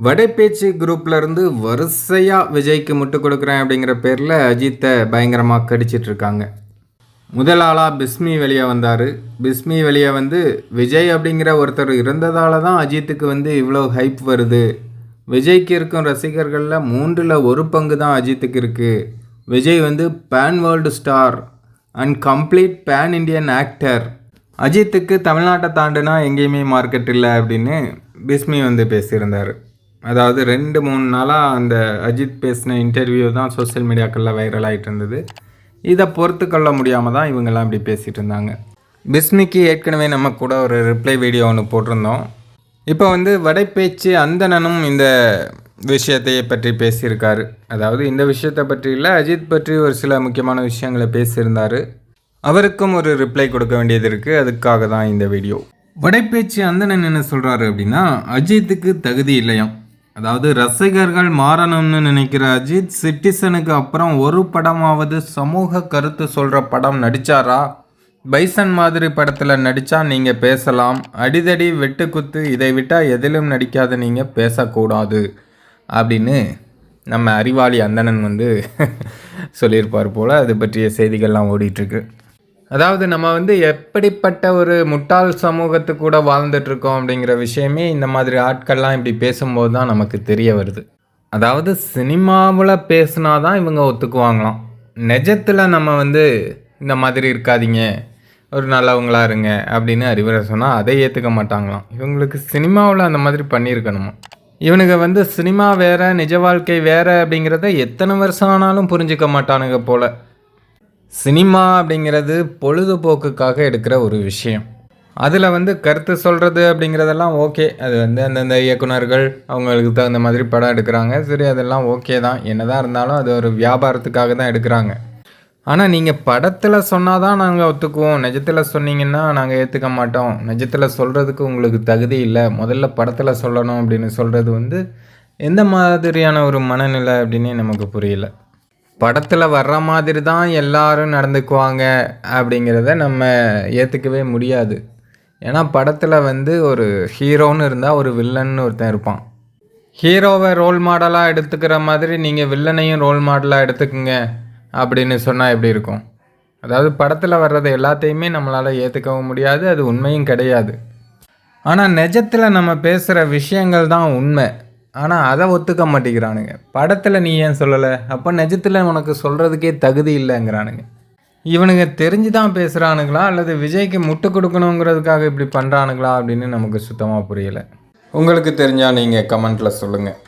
வடைப்பேச்சு குரூப்ல இருந்து வரிசையா விஜய்க்கு முட்டு கொடுக்குறேன் அப்படிங்கிற பேர்ல அஜித்தை பயங்கரமா கடிச்சிட்டு இருக்காங்க முதல் ஆளாக பிஸ்மி வெளியே வந்தார். பிஸ்மி வெளியே வந்து விஜய் அப்படிங்கிற ஒருத்தர் இருந்ததால தான் அஜித்துக்கு வந்து இவ்வளோ ஹைப் வருது. விஜய்க்கு இருக்கும் ரசிகர்களில் மூன்றில் ஒரு பங்கு தான் அஜித்துக்கு இருக்குது விஜய் வந்து fan world star and complete fan Indian actor அஜித்துக்கு தமிழ்நாட்டை தாண்டுனா எங்கேயுமே மார்க்கெட் இல்லை அப்படின்னு பிஸ்மி வந்து பேசியிருந்தார். அதாவது ரெண்டு மூணு நாளாக அந்த அஜித் பேசின இன்டர்வியூ தான் சோஷியல் மீடியாக்களில் வைரல் ஆகிட்டு இருந்தது இதை பொறுத்து கொள்ள முடியாமல் தான் இவங்கெல்லாம் இப்படி பேசிகிட்டு இருந்தாங்க. பிஸ்மிக்கு ஏற்கனவே நம்ம கூட ஒரு ரிப்ளை வீடியோ ஒன்று போட்டிருந்தோம். இப்போ வந்து வடைப்பேச்சு அந்தணனும் இந்த விஷயத்தையே பற்றி பேசியிருக்காரு. அதாவது இந்த விஷயத்தை பற்றி இல்லை அஜித் பற்றி ஒரு சில முக்கியமான விஷயங்களை பேசியிருந்தார். அவருக்கும் ஒரு ரிப்ளை கொடுக்க வேண்டியது இருக்குது அதுக்காக தான் இந்த வீடியோ வடைப்பேச்சு அந்தணன் என்ன சொல்கிறாரு அப்படின்னா அஜித்துக்கு தகுதி இல்லையாம். அதாவது ரசிகர்கள் மாறணும்னு நினைக்கிற அஜித் சிட்டிசனுக்கு அப்புறம் ஒரு படமாவது சமூக கருத்து சொல்கிற படம் நடித்தாரா பைசன் மாதிரி படத்தில் நடித்தா நீங்கள் பேசலாம். அடிதடி வெட்டுக்குத்து இதை விட்டால் எதிலும் நடிக்காத நீங்கள் பேசக்கூடாது. அப்படின்னு நம்ம அறிவாளி அந்தணன் வந்து சொல்லியிருப்பார் போல். அது பற்றிய செய்திகள்லாம் ஓடிட்டுருக்கு அதாவது நம்ம வந்து எப்படிப்பட்ட ஒரு முட்டாள் சமூகத்து கூட வாழ்ந்துட்டு இருக்கோம் அப்படிங்கிற விஷயமே இந்த மாதிரி ஆட்கள்லாம் இப்படி பேசும்போது தான் நமக்கு தெரிய வருது. அதாவது சினிமாவில் பேசுனா தான் இவங்க ஒத்துக்குவாங்களாம். நிஜத்தில் நம்ம வந்து இந்த மாதிரி இருக்காதீங்க ஒரு நல்லவங்களா இருங்க அப்படின்னு அறிவுரை சொன்னால் அதை ஏற்றுக்க மாட்டாங்களாம். இவங்களுக்கு சினிமாவில் அந்த மாதிரி பண்ணியிருக்கணுமா? இவனுங்க வந்து சினிமா வேறு நிஜ வாழ்க்கை வேறு அப்படிங்கிறத எத்தனை வருஷம் ஆனாலும் புரிஞ்சுக்க மாட்டானுங்க போல். சினிமா அப்படிங்கிறது பொழுதுபோக்குக்காக எடுக்கிற ஒரு விஷயம். அதில் வந்து கருத்து சொல்கிறது அப்படிங்கிறதெல்லாம் ஓகே. அது வந்து அந்தந்த இயக்குனர்கள் அவங்களுக்கு தகுந்த மாதிரி படம் எடுக்கிறாங்க. சரி அதெல்லாம் ஓகே தான். என்னதான் இருந்தாலும் அது ஒரு வியாபாரத்துக்காக தான் எடுக்கிறாங்க. ஆனால் நீங்கள் படத்தில் சொன்னால் தான் நாங்கள் ஒத்துக்குவோம். நிஜத்தில் சொன்னீங்கன்னா நாங்கள் ஏற்றுக்க மாட்டோம். நிஜத்தில் சொல்கிறதுக்கு உங்களுக்கு தகுதி இல்லை. முதல்ல படத்தில் சொல்லணும் அப்படின்னு சொல்கிறது வந்து எந்த மாதிரியான ஒரு மனநிலை அப்படின்னே நமக்கு புரியல. படத்தில் வர்ற மாதிரி தான் எல்லாரும் நடந்துக்குவாங்க அப்படிங்கிறத நம்ம ஏற்றுக்கவே முடியாது. ஏன்னா படத்தில் வந்து ஒரு ஹீரோன்னு இருந்தால் ஒரு வில்லன்னு ஒருத்தன் இருப்பான். ஹீரோவை ரோல் மாடலாக எடுத்துக்கிற மாதிரி நீங்கள் வில்லனையும் ரோல் மாடலாக எடுத்துக்குங்க அப்படின்னு சொன்னால் எப்படி இருக்கும்? அதாவது படத்தில் வர்றது எல்லாத்தையுமே நம்மளால் ஏற்றுக்கவும் முடியாது அது உண்மையும் கிடையாது. ஆனால் நிஜத்தில் நம்ம பேசுகிற விஷயங்கள் தான் உண்மை. ஆனால் அதை ஒத்துக்க மாட்டேங்கிறானுங்க. படத்தில் நீ ஏன் சொல்லலை? அப்போ நிஜத்தில் உனக்கு சொல்கிறதுக்கே தகுதி இல்லைங்கிறானுங்க. இவனுங்க தெரிஞ்சு தான் பேசுகிறானுங்களா அல்லது விஜய்க்கு முட்டு கொடுக்கணுங்கிறதுக்காக இப்படி பண்ணுறானுங்களா அப்படின்னு நமக்கு சுத்தமாக புரியலை. உங்களுக்கு தெரிஞ்சால் நீங்கள் கமெண்ட்டில் சொல்லுங்கள்